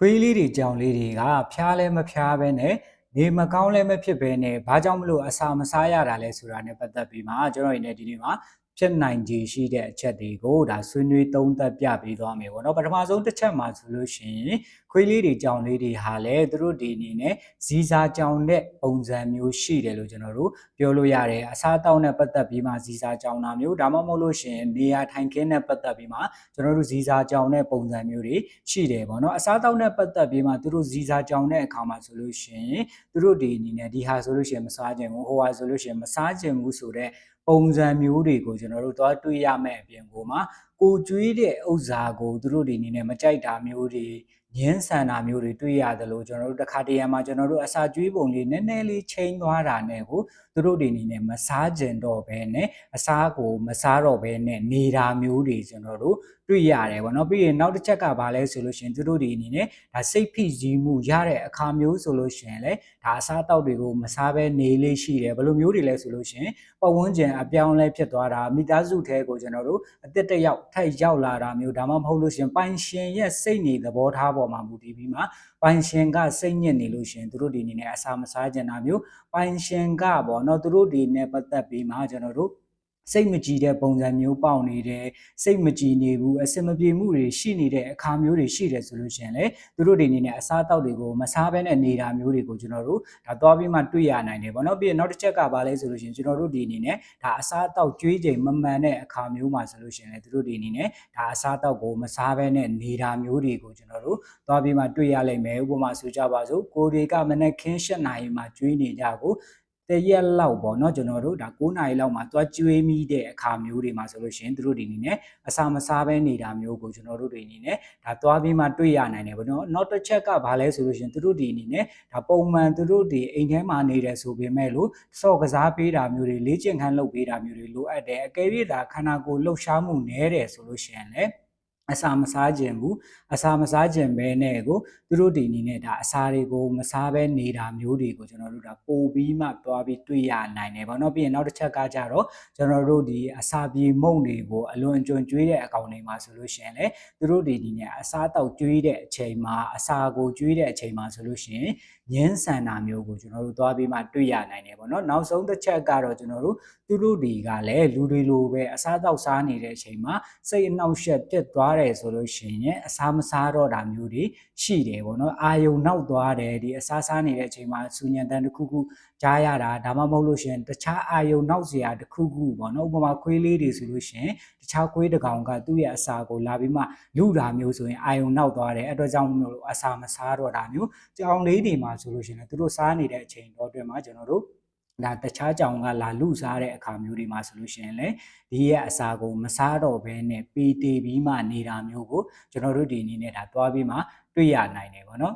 ခွေးလေးတွေကြောင်လေးတွေကဖျားလဲမဖျားပဲနဲ့နေမကောင်းလဲမဖြစ်ပဲနဲ့ဘာကြောင့်မလို့အစာမစားရတာလဲဆိုတာနဲ့ပတ်သက်ပြီးမှကျွန်တော်ဒီနေ့ဒီနေ့မှာ ဖြစ်နိုင်ခြေရှိတဲ့အချက်တွေကိုဒါဆွေးနွေးသုံးသပ်ပြပေးသွားမယ်ပေါ့နော်ပထမဆုံးတစ်ချက်မှာဆိုလို့ရှိရင်ခွေးလေးတွေကြောင်လေးတွေဟာလည်းသူတို့ဒီအနေနဲ့ဇီစာကြောင်တဲ့ပုံစံမျိုးရှိတယ်လို့ကျွန်တော်တို့ပြောလို့ရတယ်အစားတောက်နဲ့ပတ်သက်ပြီးမှဇီစာကြောင်တာမျိုးဒါမှမဟုတ်လို့ရှိရင်နေရာထိုင်ခင်းနဲ့ပတ်သက်ပြီးမှကျွန်တော်တို့ဇီစာကြောင်တဲ့ပုံစံမျိုးတွေရှိတယ်ပေါ့နော်အစားတောက်နဲ့ပတ်သက်ပြီးမှသူတို့ဇီစာကြောင်တဲ့အခါမှာဆိုလို့ရှိရင်သူတို့ဒီအနေနဲ့ဒီဟာဆိုလို့ရှိရင်မစားခြင်းဘူးဟိုဟာဆိုလို့ရှိရင်မစားခြင်းဘူးဆိုတော့ပုံစံမျိုးတွေကိုကျွန်တော်တို့သွားတွေ့ရမယ့်အပြင်ကိုမှ ကိုကျွေးတဲ့ဥစ္စာကိုသူတို့ဒီအနေနဲ့မကြိုက်တာမျိုးတွေညင်းဆန်တာမျိုးတွေတွေ့ရတယ်လို့ကျွန်တော်တို့တစ်ခါတရံမှာကျွန်တော်တို့အစာကျွေးပုံလေးနည်းနည်းလေးချိန်သွားတာနဲ့ကိုသူတို့ဒီအနေနဲ့မစားကျင်တော့ဘဲနဲ့အစာကိုမစားတော့ဘဲနဲ့နေတာမျိုးတွေကျွန်တော်တို့တွေ့ရတယ်ပေါ့နော်ပြီးရင်နောက်တစ်ချက်ကဘာလဲဆိုလို့ရှိရင်သူတို့ဒီအနေနဲ့ဒါစိတ်ဖိစီးမှုရတဲ့အခါမျိုးဆိုလို့ရှိရင်လည်းဒါအစားအသောက်တွေကိုမစားဘဲနေလေးရှိတယ်ဘယ်လိုမျိုးတွေလဲဆိုလို့ရှိရင်ပတ်ဝန်းကျင်အပြောင်းလဲဖြစ်သွားတာမိသားစုထဲကိုကျွန်တော်တို့အသက်တယောက်ထိုက်ရောက်လာတာမျိုးဒါမှမဟုတ်လို့ရှိရင်ပိုင်ရှင်ရဲ့စိတ်နေသဘောထားပေါ်မှာမူတည်ပြီးမှပိုင်ရှင်ကစိတ်ညစ်နေလို့ရှိရင်သူတို့ဒီအနေနဲ့အစာမစားကြတာမျိုးပိုင်ရှင်ကပေါ့နော်သူတို့ဒီနဲ့ပတ်သက်ပြီးမှကျွန်တော်တို့ စိတ်မကြည်တဲ့ပုံစံမျိုးပေါက်နေတယ်စိတ်မကြည်နေဘူးအစင်မပြေမှုတွေရှိနေတဲ့အခါမျိုးတွေရှိတယ်ဆိုလို့ရှိရင်လေသူတို့တွေအနေနဲ့အစားအသောက်တွေကိုမစားဘဲနဲ့နေတာမျိုးတွေကိုကျွန်တော်တို့ဒါသွားပြီးမှတွေ့ရနိုင်တယ်ပေါ့နော်ပြီးရင်နောက်တစ်ချက်ကဘာလဲဆိုလို့ရှိရင်ကျွန်တော်တို့ဒီအနေနဲ့ဒါအစားအသောက်ကြွေးချိန်မမှန်တဲ့အခါမျိုးမှာဆိုလို့ရှိရင်လေသူတို့ဒီအနေနဲ့ဒါအစားအသောက်ကိုမစားဘဲနဲ့နေတာမျိုးတွေကိုကျွန်တော်တို့သွားပြီးမှတွေ့ရလိမ့်မယ်ဥပမာဆိုကြပါစို့ကိုတွေကမနေ့ခင်း၈နာရီမှာကြွေးနေကြကို တရက်လောက်ပေါ့เนาะကျွန်တော်တို့ဒါ9နာရီလောက်မှာသွားကျွေးမိတဲ့အခါမျိုးတွေမှာဆိုလို့ရှိရင်တို့တွေအနေနဲ့အစာမစားဘဲနေတာမျိုးကိုကျွန်တော်တို့တွေအနေနဲ့ဒါသွားပြီးမှတွေ့ရနိုင်တယ်ပေါ့နော်နောက်တစ်ချက်ကဘာလဲဆိုလို့ရှိရင်တို့တွေအနေနဲ့ဒါပုံမှန်တို့တွေအိမ်ထဲမှာနေတယ်ဆိုပေမဲ့လို့စော့ကစားပေးတာမျိုးတွေလေ့ကျင့်ခန်းလုပ်ပေးတာမျိုးတွေလိုအပ်တယ်အကယ်၍ဒါခန္ဓာကိုယ်လှုပ်ရှားမှုနည်းတယ်ဆိုလို့ရှိရင်လည်း အစာမစားခြင်းဘူးအစာမစားခြင်းပဲနဲ့ကိုသူတို့ဒီအနေနဲ့ဒါအစာတွေကိုမစားဘဲနေတာမျိုးတွေကိုကျွန်တော်တို့ဒါပို့ပြီးမှတွားပြီးတွေ့ရနိုင်တယ်ပေါ့နော်ပြီးရင်နောက်တစ်ချက်ကကြတော့ကျွန်တော်တို့ဒီအစာပြေမုန့်တွေကိုအလွန်ကျွံကျွေးတဲ့အကောင်တွေမှာဆိုလို့ရှိရင်လေသူတို့ဒီဒီနဲ့အစာတောက်ကျွေးတဲ့အချိန်မှာအစာကိုကျွေးတဲ့အချိန်မှာဆိုလို့ရှိရင်ညင်းဆန်တာမျိုးကိုကျွန်တော်တို့သွားပြီးမှတွေ့ရနိုင်တယ်ပေါ့နော်နောက်ဆုံးတစ်ချက်ကတော့ကျွန်တော်တို့သူတို့တွေကလည်းလူတွေလိုပဲအစားတောက်စားနေတဲ့အချိန်မှာစိတ်အနှောက်အယှက်ဖြစ်သွားတယ်ဆိုလို့ရှိရင်အစားမစားတော့တာမျိုးတွေရှိတယ်ပေါ့နော်အာယုံနောက်သွားတယ်ဒီအစားစားနေတဲ့အချိန်မှာစူညံတန်တစ်ခုခုကြားရတာဒါမှမဟုတ်လို့ရှိရင်တခြားအာယုံနောက်စရာတစ်ခုခုပေါ့နော်ဥပမာခွေးလေးတွေဆိုလို့ရှိရင်တခြားခွေးတစ်ကောင်ကသူ့ရဲ့အစာကိုလာပြီးမှလူတာမျိုးဆိုရင်အာယုံနောက်သွားတယ်အတွက်ကြောင့်မလို့အစာမစားတော့တာမျိုးကြောင်လေးတွေမှာဆိုလို့ရှိရင်သူတို့စားနေတဲ့အချိန်တော့အတွင်းမှာကျွန်တော်တို့ ဒါတခြားကြောင်ကလာလူစားတဲ့အခါမျိုးတွေမှာဆိုလို့ရှိရင်လေဒီရဲ့အစာကိုမစားတော့ဘဲနဲ့ပေတေပြီးမှနေတာမျိုးကိုကျွန်တော်တို့ဒီအနေနဲ့ဒါသွားပြီးမှတွေ့ရနိုင်တယ်ပေါ့နော်